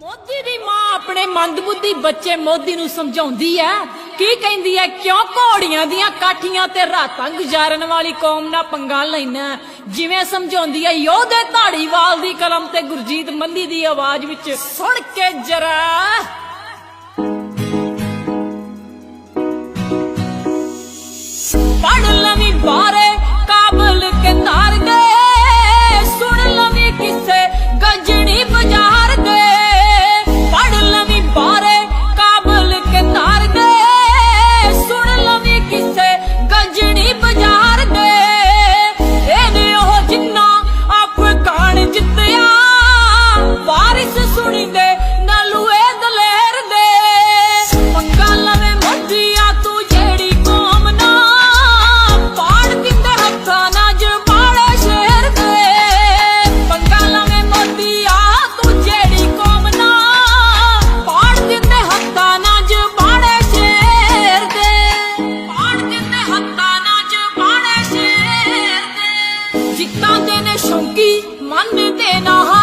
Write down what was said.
ਮੋਦੀ ਦੀ ਮਾਂ ਆਪਣੇ ਮੰਦਬੁੱਧੀ ਬੱਚੇ ਮੋਦੀ ਨੂੰ ਸਮਝਾਉਂਦੀ ਹੈ। ਕੀ ਕਹਿੰਦੀ ਹੈ? ਕਿਉਂ ਘੋੜੀਆਂ ਦੀਆਂ ਕਾਠੀਆਂ ਤੇ ਰਾਤਾਂ ਗੁਜ਼ਾਰਨ ਵਾਲੀ ਕੌਮ ਨਾਲ ਪੰਗਾ ਲੈਣਾ ਜਿਵੇਂ ਸਮਝਾਉਂਦੀ ਆ ਯੋਧੇ ਧਾੜੀਵਾਲ ਦੀ ਕਲਮ ਤੇ ਗੁਰਜੀਤ ਮੰਦੀ ਦੀ ਆਵਾਜ਼ ਵਿੱਚ ਸੁਣ ਕੇ ਜਰਾ তাদের সঙ্গী মানতে না